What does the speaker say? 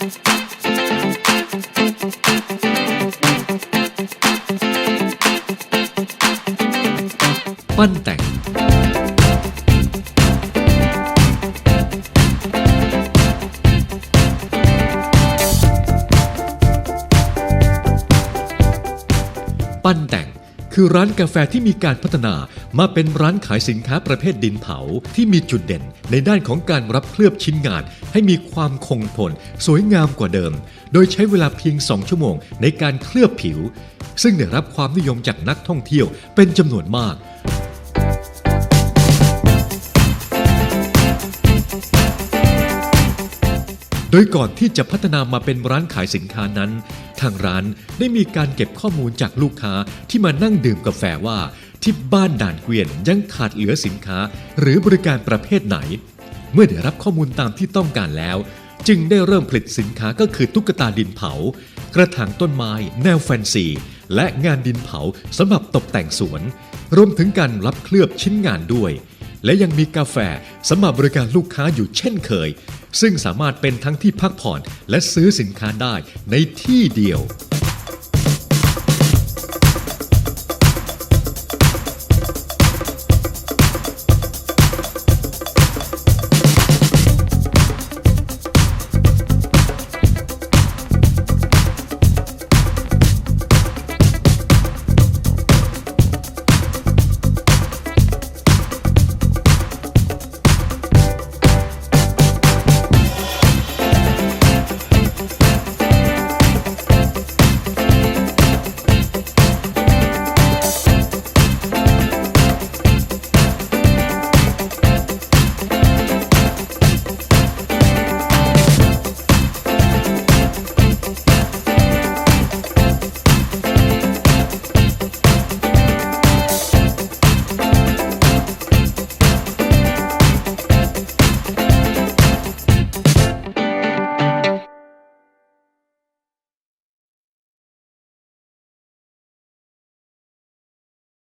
Penteng Penteng คือร้านกาแฟที่มีการพัฒนามาเป็นร้านขายสินค้าประเภทดินเผาที่มีจุดเด่น ในด้านของการรับเคลือบชิ้นงาน ให้มีความคงทน สวยงามกว่าเดิม โดยใช้เวลาเพียง 2 ชั่วโมงในการเคลือบผิว ซึ่งได้รับความนิยมจากนักท่องเที่ยวเป็นจำนวนมาก โดยก่อนที่จะพัฒนามาเป็นร้านขายสินค้านั้น ทางร้านได้มีการเก็บข้อมูลจากลูกค้าที่มานั่งดื่มกาแฟว่า ที่บ้านด่านเกวียนยังขาดเหลือสินค้า หรือบริการประเภทไหน เมื่อได้รับข้อมูลตามที่ต้องการแล้ว จึงได้เริ่มผลิตสินค้าก็คือตุ๊กตาดินเผา กระถางต้นไม้ แนวแฟนซีและงานดินเผาสำหรับตกแต่งสวน รวมถึงการรับเคลือบชิ้นงานด้วย และยังมีกาแฟสำหรับบริการลูกค้าอยู่เช่นเคย ซึ่งสามารถเป็นทั้งที่พักผ่อนและซื้อสินค้าได้ในที่เดียว